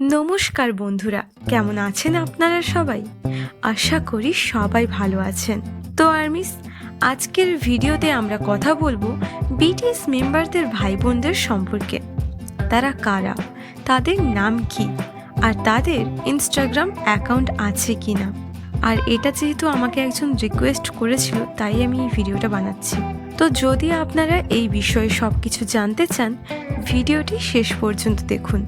নমস্কার বন্ধুরা, কেমন আছেন আপনারা সবাই? আশা করি সবাই ভালো আছেন। তো আর্মিস আজকের ভিডিওতে আমরা কথা বলব বিটিএস মেম্বারদের ভাই বোনদের সম্পর্কে। তারা কারা? তাদের নাম কি? আর তাদের ইনস্টাগ্রাম অ্যাকাউন্ট আছে কি না আর এটা যেহেতু আমাকে একজন রিকোয়েস্ট করেছিল, তাই আমি এই ভিডিওটা বানাচ্ছি। তো যদি আপনারা এই বিষয়ে সব কিছু জানতে চান, ভিডিওটি শেষ পর্যন্ত দেখুন।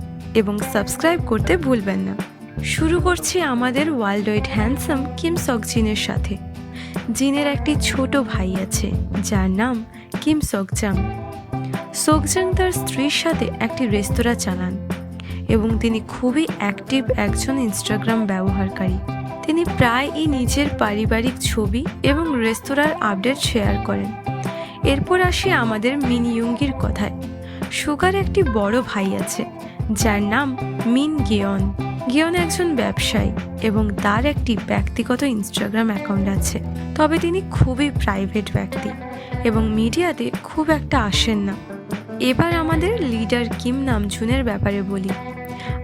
সাবস্ক্রাইব করতে ভুলবেন না। শুরু করছি আমাদের ওয়ার্ল্ড ওয়াইড হ্যান্ডসাম কিম সক জিনের সাথে। জিনের একটি ছোট ভাই আছে, যার নাম কিম সকজাং সোকজাং তার স্ত্রীর সাথে একটি রেস্তোরাঁ চালান এবং তিনি খুবই অ্যাক্টিভ একজন ইনস্টাগ্রাম ব্যবহারকারী। তিনি প্রায়ই নিজের পারিবারিক ছবি এবং রেস্তোরাঁর আপডেট শেয়ার করেন। এরপর আসি আমাদের মিনি ইয়ুঙ্গির কথায়। সুগার একটি বড় ভাই আছে যার নাম মিন গিয়ন। গিয়ন একজন ব্যবসায়ী এবং তার একটি ব্যক্তিগত ইনস্টাগ্রাম অ্যাকাউন্ট আছে। তবে তিনি খুবই প্রাইভেট ব্যক্তি এবং মিডিয়াতে খুব একটা আসেন না। এবার আমাদের লিডার কিম নামজুনের ব্যাপারে বলি।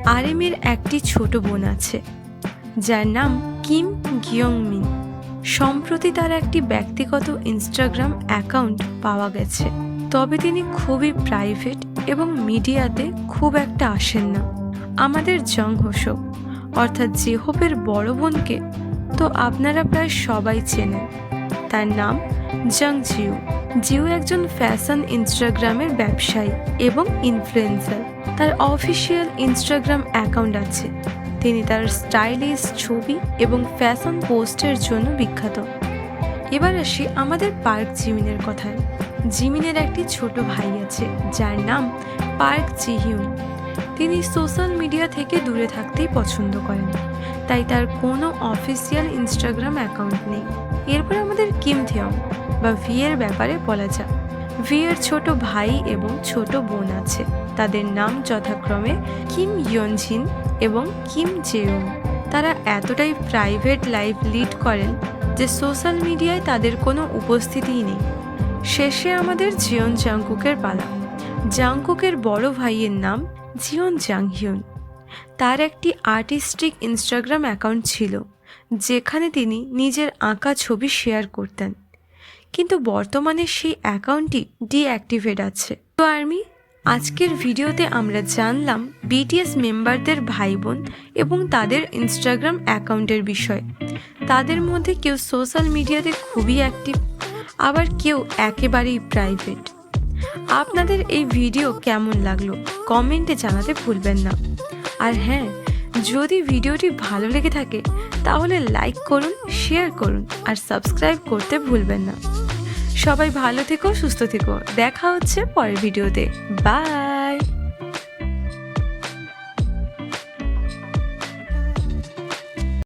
আরেমের একটি ছোট বোন আছে, যার নাম কিম গিয়ং মিন সম্প্রতি তার একটি ব্যক্তিগত ইনস্টাগ্রাম অ্যাকাউন্ট পাওয়া গেছে। তবে তিনি খুবই প্রাইভেট এবং মিডিয়াতে খুব একটা আসেন না। আমাদের জং হোসক অর্থাৎ জেহোপের বড় বোনকে তো আপনারা প্রায় সবাই চেনেন। তার নাম জং জিউ জিউ একজন ফ্যাশন ইনস্টাগ্রামের ব্যবসায়ী এবং ইনফ্লুয়েন্সার তার অফিসিয়াল ইনস্টাগ্রাম অ্যাকাউন্ট আছে। তিনি তার স্টাইলিশ ছবি এবং ফ্যাশন পোস্টের জন্য বিখ্যাত। এবার আসি আমাদের পার্ক জিমিনের কথায়। জিমিনের একটি ছোট ভাই আছে, যার নাম পার্ক জিহিউন তিনি সোশ্যাল মিডিয়া থেকে দূরে থাকতেই পছন্দ করেন। তাই তার কোনো অফিসিয়াল ইনস্টাগ্রাম অ্যাকাউন্ট নেই। এরপর আমাদের কিম থিয়ং, বা ভিয়ের ব্যাপারে বলা যাক। ভিয়ের ছোট ভাই এবং ছোট বোন আছে। তাদের নাম যথাক্রমে কিম ইয়নঝিন এবং কিম জেউং তারা এতটাই প্রাইভেট লাইফ লিড করেন যে সোশ্যাল মিডিয়ায় তাদের কোনো উপস্থিতিই নেই। শেষে আমাদের জিয়ন জাংকুকের পালা। জাংকুকের বড় ভাইয়ের নাম জিয়ন জাংহিউন তার একটি আর্টিস্টিক ইনস্টাগ্রাম অ্যাকাউন্ট ছিল, যেখানে তিনি নিজের আঁকা ছবি শেয়ার করতেন। কিন্তু বর্তমানে সেই অ্যাকাউন্টটি ডিঅ্যাক্টিভেট আছে। তো আর্মি, আজকের ভিডিওতে আমরা জানলাম বিটিএস মেম্বারদের ভাই বোন এবং তাদের ইনস্টাগ্রাম অ্যাকাউন্টের বিষয়। তাদের মধ্যে কেউ সোশ্যাল মিডিয়াতে খুবই অ্যাক্টিভ। আবার কেউ একেবারেই প্রাইভেট আপনাদের এই ভিডিও কেমন লাগল কমেন্টে জানাতে ভুলবেন না। আর হ্যাঁ যদি ভিডিওটি ভালো লেগে থাকে, তাহলে লাইক করুন শেয়ার করুন আর সাবস্ক্রাইব করতে ভুলবেন না। সবাই ভালো থেকো, সুস্থ থেকো। দেখা হচ্ছে পরের ভিডিওতে বাই